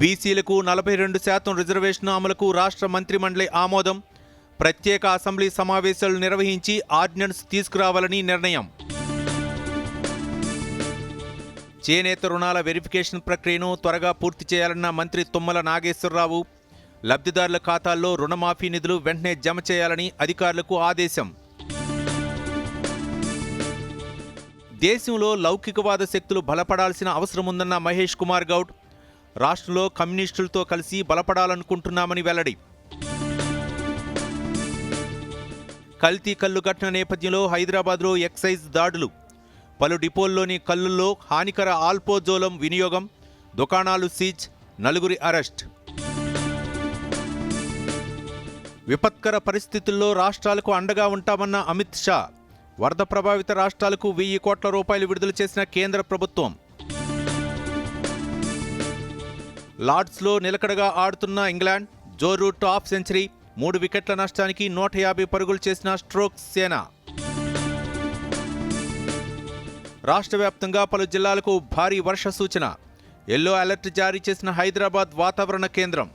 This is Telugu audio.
బీసీలకు నలభై రెండు శాతం రిజర్వేషన్ అమలుకు రాష్ట్ర మంత్రిమండలి ఆమోదం. ప్రత్యేక అసెంబ్లీ సమావేశాలు నిర్వహించి ఆర్డినెన్స్ తీసుకురావాలని నిర్ణయం. చేనేత రుణాల వెరిఫికేషన్ ప్రక్రియను త్వరగా పూర్తి చేయాలన్న మంత్రి తుమ్మల నాగేశ్వరరావు. లబ్ధిదారుల ఖాతాల్లో రుణమాఫీ నిధులు వెంటనే జమ చేయాలని అధికారులకు ఆదేశం. దేశంలో లౌకికవాద శక్తులు బలపడాల్సిన అవసరం ఉందన్న మహేష్ కుమార్ గౌడ్. రాష్ట్రంలో కమ్యూనిస్టులతో కలిసి బలపడాలనుకుంటున్నామని వెల్లడి. కల్తీ కల్లు ఘటన నేపథ్యంలో హైదరాబాద్లో ఎక్సైజ్ దాడులు. పలు డిపోల్లోని కల్లుల్లో హానికర ఆల్పోజోలం వినియోగం దుకాణాలు సీజ్ నలుగురి అరెస్ట్. విపత్కర పరిస్థితుల్లో రాష్ట్రాలకు అండగా ఉంటామన్న అమిత్ షా వరద ప్రభావిత రాష్ట్రాలకు వెయ్యి కోట్ల రూపాయలు విడుదల చేసిన కేంద్ర ప్రభుత్వం. లార్డ్స్లో నిలకడగా ఆడుతున్న ఇంగ్లాండ్ జోరు టాప్ సెంచరీ మూడు వికెట్ల నష్టానికి నూట యాభై పరుగులు చేసిన స్ట్రోక్ సేన. రాష్ట్ర వ్యాప్తంగా పలు జిల్లాలకు భారీ వర్ష సూచన. ఎల్లో అలర్ట్ జారీ చేసిన హైదరాబాద్ వాతావరణ కేంద్రం.